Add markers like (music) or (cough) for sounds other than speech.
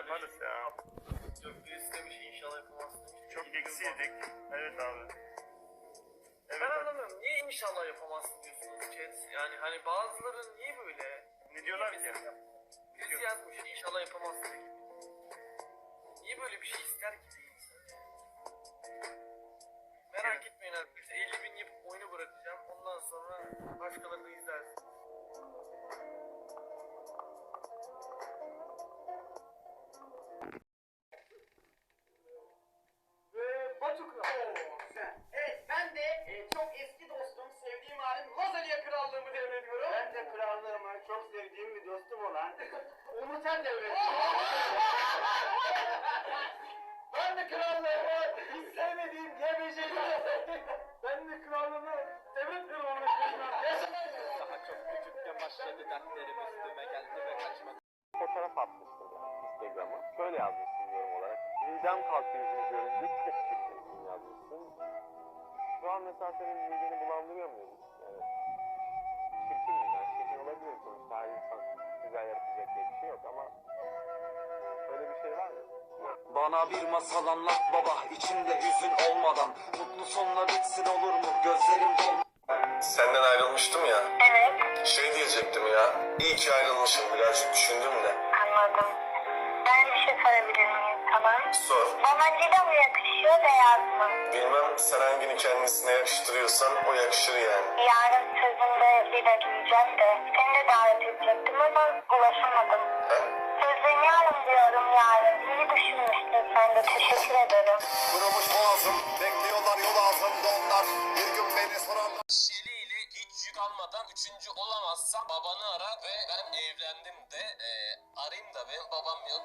yaparız ya. Yok birisi demiş inşallah yapamazsın. Çok eksi yedik. Evet abi. Evet Ben abi. anlamıyorum. Niye inşallah yapamazsın diyorsunuz chat? Yani hani bazıları niye böyle? Ne diyorlar ki? Birisi yazmış inşallah yapamazsın gibi. Niye böyle bir şey ister ki bir insan? Merak etmeyin arkadaşlar. 50 bin yapıp oyunu bırakacağım. Ondan sonra başkalarını izlersin. Kral. Evet ben de e, çok eski dostum, sevdiğim halim Lazalya Krallığımı devrediyorum. Ben de krallığıma çok sevdiğim bir dostum olan (laughs) Onu sen devrediyorsun. (laughs) ben de krallığımı hiç sevmediğim GBC'yi Ben de krallığımı devretmiyorum onu. Daha çok küçükken başladı dertlerim üstüme geldi ve kaçmadı. fotoğraf atmıştım Instagram'a. Şöyle olarak. Midem kalktı yüzünü görünce çok çirkinsin yazmışsın. Şu an mesela senin mideni bulandırıyor muyum? Yani çirkin mi? Yani çirkin olabilir sonuçta her insan güzel yapacak diye bir şey yok ama öyle bir şey var mı? Bana bir masal anlat baba içinde hüzün olmadan Mutlu sonla bitsin olur mu gözlerim dolmadan Senden ayrılmıştım ya. Evet, Şey diyecektim ya. İyi ki ayrılmışım birazcık düşündüm de. anladım. Sor. Bana lila mı yakışıyor, beyaz mı? Bilmem sen hangini kendisine yakıştırıyorsan o yakışır yani. Yarın sözümde lila giyeceğim de seni de davet edecektim ama ulaşamadım. He? Sözün yarın diyorum yarın. İyi düşünmüşsün sen de. Teşekkür ederim. Kırılmış boğazım. Bekliyorlar yol ağzımda onlar. Bir gün beni sorarlar. Şeli ile hiç yük almadan üçüncü olamazsam babanı ara ve ben evlendim de e, arayayım da benim babam yok.